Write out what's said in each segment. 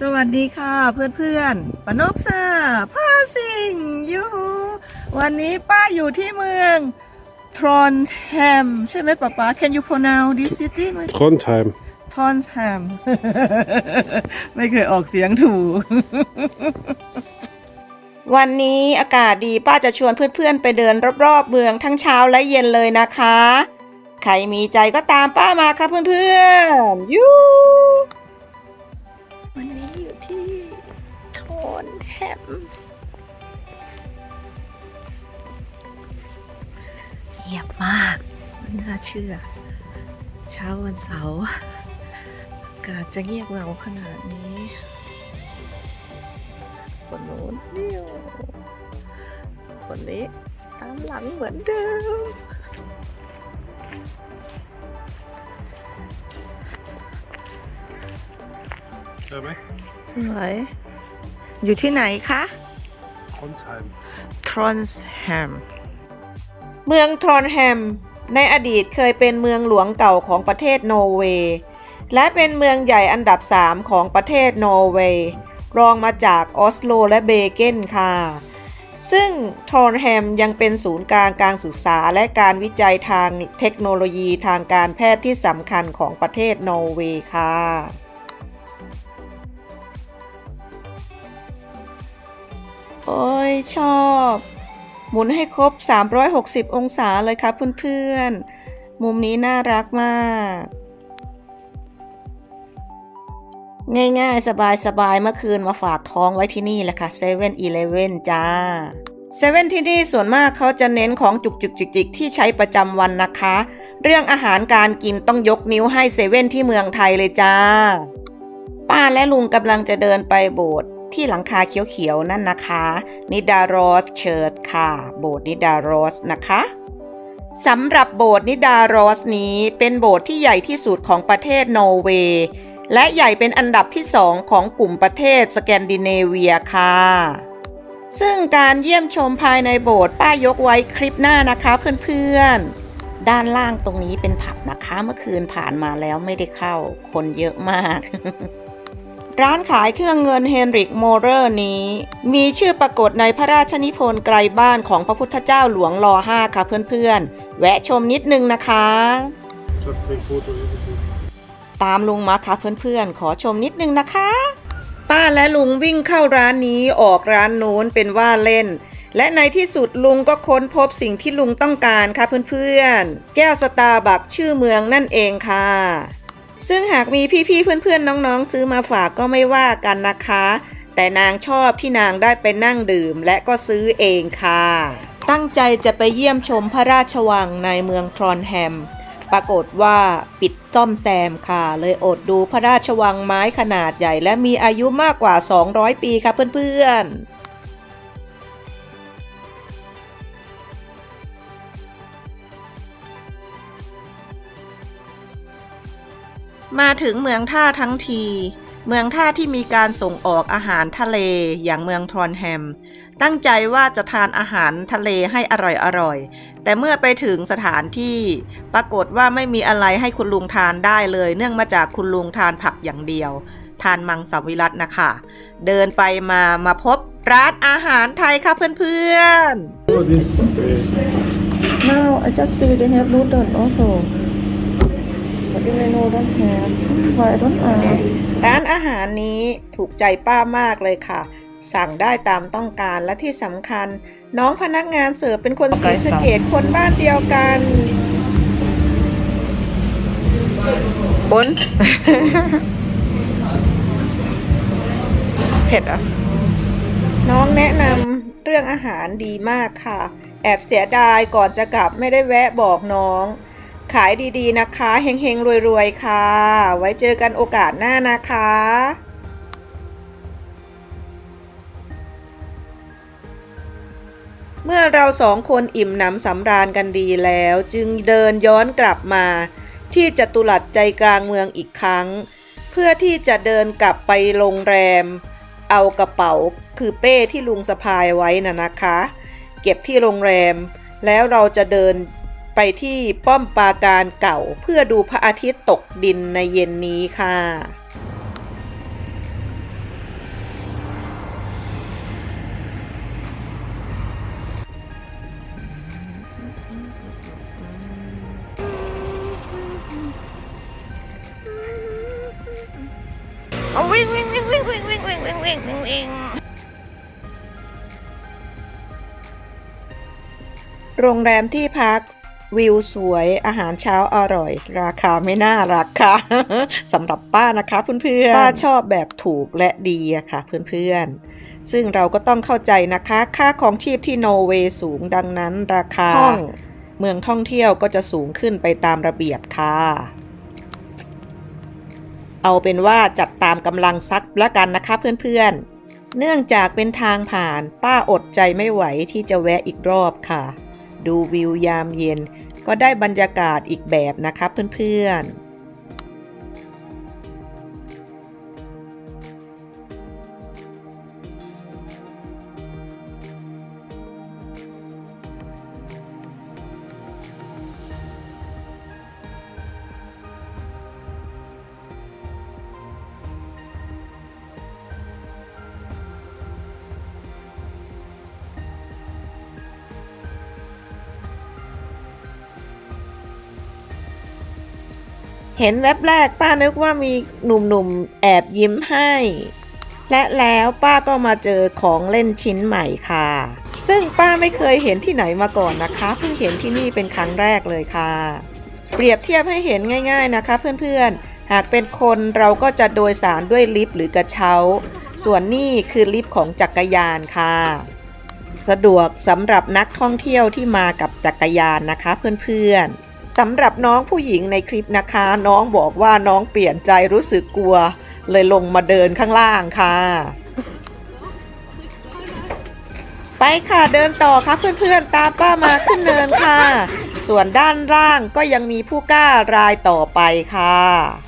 สวัสดีค่ะเพื่อนๆปานกซาพาสิงอยู่วันนี้ป้าอยู่ที่เมืองทรอนแฮมใช่ไหมป๊าป๊า Can you pronounce this city Trondheim. ทรอนแฮม ไม่เคยออกเสียงถูก วันนี้อากาศดีป้าจะชวนเพื่อนๆ ไปเดินรอบๆ เมืองทั้งเช้าและเย็นเลยนะคะ ใครมีใจก็ตามป้ามาค่ะเพื่อนๆยู แฮมเงียบมากไม่น่าเชื่อ เช้าวันเสาร์อากาศจะเงียบเหงาขนาดนี้คนโน้นเดียวคนนี้ตามหลังเหมือนเดิมใช่ไหมสวย อยู่ที่ไหนคะ Trondheim. ทรอนส์แฮม เมืองทรอนแฮม ในอดีตเคยเป็นเมืองหลวงเก่าของประเทศนอร์เวย์ และเป็นเมืองใหญ่อันดับ 3 ของประเทศนอร์เวย์ รองมาจากออสโลและเบเกนค่ะ ซึ่งทรอนแฮมยังเป็นศูนย์กลางการศึกษาและการวิจัยทางเทคโนโลยีทางการแพทย์ที่สำคัญของประเทศนอร์เวย์ค่ะ โอ้ยชอบ หมุนให้ครบ 360 องศาเลยครับเพื่อนๆ มุมนี้น่ารักมาก ง่ายๆ สบายๆ เมื่อคืนมาฝากท้องไว้ที่นี่แหละค่ะ7 e เ e ่ e อีเจ้าเซเว่นที่นี่ส่วนมากเขาจะเน้นของจุกจุกจิกจิกที่ใช้ประจำวันนะคะ เรื่องอาหารการกินต้องยกนิ้วให้เซเว่นที่เมืองไทยเลยจ้า ป้าและลุงกำลังจะเดินไปโบสถ์ ที่หลังคาเขียวๆนั่นนะคะ นิดารอสเชิร์ชค่ะ โบสถ์นิดารอสนะคะสำหรับโบสถ์นิดารอสนี้เป็นโบสถ์ที่ใหญ่ที่สุดของประเทศนอร์เวย์และใหญ่เป็นอันดับที่สองของกลุ่มประเทศสแกนดิเนเวียค่ะ ซึ่งการเยี่ยมชมภายในโบสถ์ป้ายกไว้คลิปหน้านะคะเพื่อนๆ ด้านล่างตรงนี้เป็นผับนะคะเมื่อคืนผ่านมาแล้วไม่ได้เข้าคนเยอะมาก ร้านขายเครื่องเงินเฮนริกโมเรอร์นี้ มีชื่อปรากฏในพระราชนิพนธ์ไกลบ้านของพระพุทธเจ้าหลวงรอห้าค่ะเพื่อนๆ แวะชมนิดนึงนะคะ ตามลุงมาค่ะเพื่อนๆ ขอชมนิดนึงนะคะ ป้าและลุงวิ่งเข้าร้านนี้ออกร้านโน้นเป็นว่าเล่น และในที่สุดลุงก็ค้นพบสิ่งที่ลุงต้องการค่ะเพื่อนๆ แก้วสตาร์บัคชื่อเมืองนั่นเองค่ะ ซึ่งหากมีพี่ๆเพื่อนๆน้องๆ ซื้อมาฝากก็ไม่ว่ากันนะคะ แต่นางชอบที่นางได้ไปนั่งดื่มและก็ซื้อเองค่ะ ตั้งใจจะไปเยี่ยมชมพระราชวังในเมืองทรอนแฮม ปรากฏว่าปิดซ่อมแซมค่ะ เลยอดดูพระราชวังไม้ขนาดใหญ่ และมีอายุมากกว่า 200 ปีค่ะเพื่อนๆ มาถึงเมืองท่าทั้งที เมืองท่าที่มีการส่งออกอาหารทะเลอย่างเมืองทรอนแฮม ตั้งใจว่าจะทานอาหารทะเลให้อร่อยๆแต่เมื่อไปถึงสถานที่ปรากฏว่าไม่มีอะไรให้คุณลุงทานได้เลย เนื่องมาจากคุณลุงทานผักอย่างเดียว ทานมังสวิรัตนะคะ เดินไปมามาพบร้านอาหารไทยค่ะเพื่อนๆ Oh, this uh, Now I just see they have noodle also. But in I know don't have. Why I don't ask? ร้านอาหารนี้ถูกใจป้ามากเลยค่ะ สั่งได้ตามต้องการและที่สำคัญ น้องพนักงานเสิร์ฟเป็นคนศรีสะเกดคนบ้านเดียวกันบนเผ็ดอะ น้องแนะนำเรื่องอาหารดีมากค่ะ แอบเสียดายก่อนจะกลับไม่ได้แวะบอกน้อง ขายดีๆนะคะเฮงๆรวยๆค่ะ ไว้เจอกันโอกาสหน้านะคะเมื่อเราสองคนอิ่มหนำสำราญกันดีแล้ว จึงเดินย้อนกลับมา ที่จตุรัสใจกลางเมืองอีกครั้ง เพื่อที่จะเดินกลับไปโรงแรม เอากระเป๋าคือเป้ที่ลุงสะพายไว้น่ะนะคะ เก็บที่โรงแรม แล้วเราจะเดิน ไปที่ป้อมปราการเก่าเพื่อดูพระอาทิตย์ตกดินในเย็นนี้ค่ะโรงแรมที่พัก วิวสวยอาหารเช้าอร่อย ราคาไม่น่ารักค่ะสำหรับป้านะคะเพื่อนๆป้าชอบแบบถูกและดีอะค่ะเพื่อนๆ ซึ่งเราก็ต้องเข้าใจนะคะ ค่าของชีพที่โนเวย์สูงดังนั้นราคาห้องเมืองท่องเที่ยวก็จะสูงขึ้นไปตามระเบียบค่ะ เอาเป็นว่าจัดตามกำลังซักละกันนะคะเพื่อนๆ เนื่องจากเป็นทางผ่านป้าอดใจไม่ไหวที่จะแวะอีกรอบค่ะ ดูวิวยามเย็น ก็ได้บรรยากาศอีกแบบนะคะเพื่อนๆ เห็นแวบแรกป้านึกว่ามีหนุ่มๆแอบยิ้มให้ และแล้วป้าก็มาเจอของเล่นชิ้นใหม่ค่ะ ซึ่งป้าไม่เคยเห็นที่ไหนมาก่อนนะคะ เพิ่งเห็นที่นี่เป็นครั้งแรกเลยค่ะ เปรียบเทียบให้เห็นง่าย ๆนะคะ เพื่อนๆ หากเป็นคนเราก็จะโดยสารด้วยลิฟต์หรือกระเช้า ส่วนนี่คือลิฟต์ของจักรยานค่ะ สะดวกสำหรับนักท่องเที่ยวที่มากับจักรยานนะคะเพื่อนๆ สำหรับน้องผู้หญิงในคลิปนะคะ น้องบอกว่าน้องเปลี่ยนใจรู้สึกกลัว เลยลงมาเดินข้างล่างค่ะ ไปค่ะเดินต่อค่ะเพื่อนๆตามป้ามาขึ้นเนินค่ะ ส่วนด้านล่างก็ยังมีผู้กล้ารายต่อไปค่ะ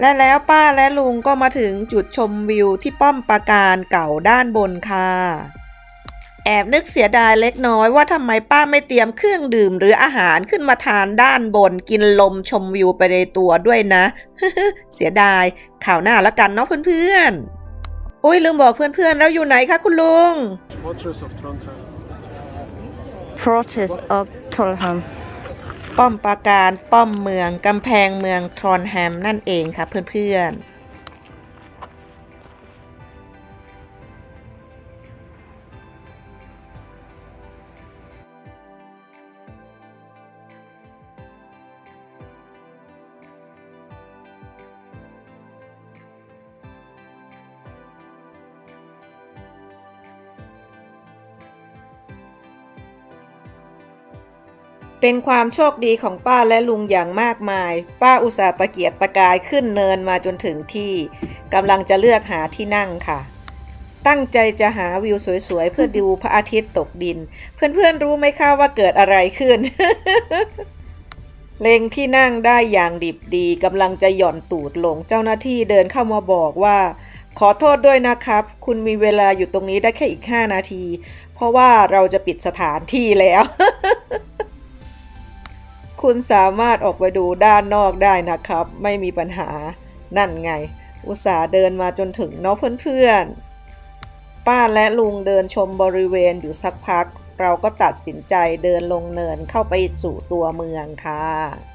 และแล้วป้าและลุงก็มาถึงจุดชมวิวที่ป้อมปราการเก่าด้านบนค่ะ แอบนึกเสียดายเล็กน้อยว่าทำไมป้าไม่เตรียมเครื่องดื่มหรืออาหารขึ้นมาทานด้านบนกินลมชมวิวไปในตัวด้วยนะ เสียดายข่าวหน้าแล้วกันเนาะเพื่อนๆอุ้ยลืมบอกเพื่อนๆแล้วอยู่ไหนคะคุณลุง Fortress of Trondheim. Fortress of Trollham ป้อมปราการ ป้อมเมือง กำแพงเมืองทรอนแฮมนั่นเองค่ะเพื่อนๆ เป็นความโชคดีของป้าและลุงอย่างมากมาย ป้าอุตส่าห์ตะเกียกตะกายขึ้นเนินมาจนถึงที่กำลังจะเลือกหาที่นั่งค่ะ ตั้งใจจะหาวิวสวยๆ เพื่อดูพระอาทิตย์ตกดิน เพื่อนๆรู้ไหมคะว่าเกิดอะไรขึ้น เล็งที่นั่งได้อย่างดิบดีกำลังจะหย่อนตูดลงเจ้าหน้าที่เดินเข้ามาบอกว่า ขอโทษด้วยนะครับ คุณมีเวลาอยู่ตรงนี้ได้แค่อีก 5 นาที เพราะว่าเราจะปิดสถานที่แล้ว คุณสามารถออกไปดูด้านนอกได้นะครับ ไม่มีปัญหานั่นไง อุตส่าห์เดินมาจนถึงเนาะเพื่อนๆ ป้าและลุงเดินชมบริเวณอยู่สักพัก เราก็ตัดสินใจเดินลงเนินเข้าไปสู่ตัวเมืองค่ะ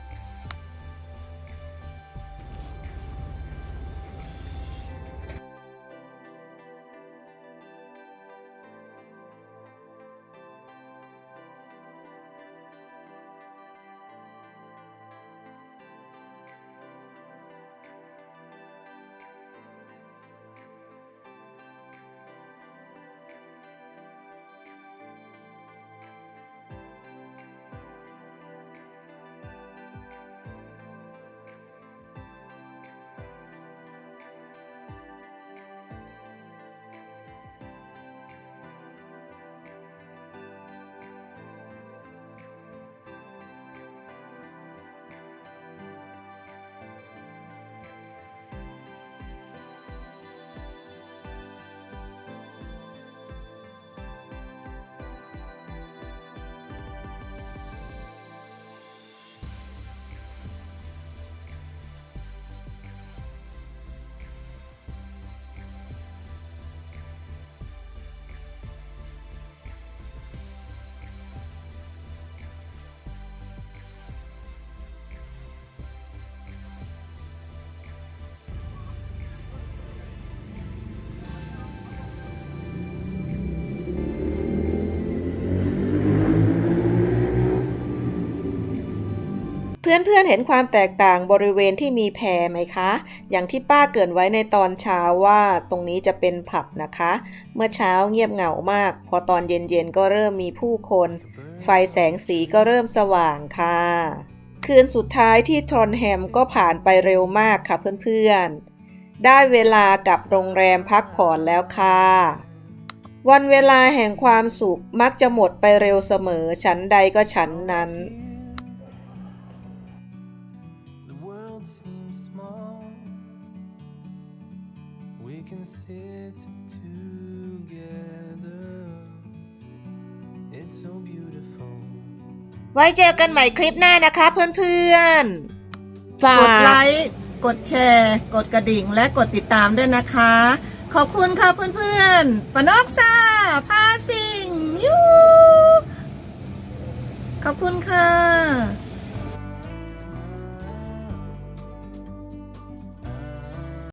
เพื่อนๆเห็นความแตกต่างบริเวณที่มีแพรไหมคะ อย่างที่ป้าเกินไว้ในตอนเช้าว่าตรงนี้จะเป็นผับนะคะ เมื่อเช้าเงียบเหงามาก พอตอนเย็นๆก็เริ่มมีผู้คน ไฟแสงสีก็เริ่มสว่างค่ะ คืนสุดท้ายที่ทรอนแฮมก็ผ่านไปเร็วมากค่ะเพื่อนๆ ได้เวลากลับโรงแรมพักผ่อนแล้วค่ะวันเวลาแห่งความสุขมักจะหมดไปเร็วเสมอ ฉันใดก็ฉันนั้น ว้เจอกันใหม่คลิปหน้านะคะเพื่อนๆ ฝากกดไลค์ กดแชร์ กดกระดิ่ง และกดติดตามด้วยนะคะ ขอบคุณค่ะเพื่อนๆปนอกซาพาสิงยูขอบคุณค่ะ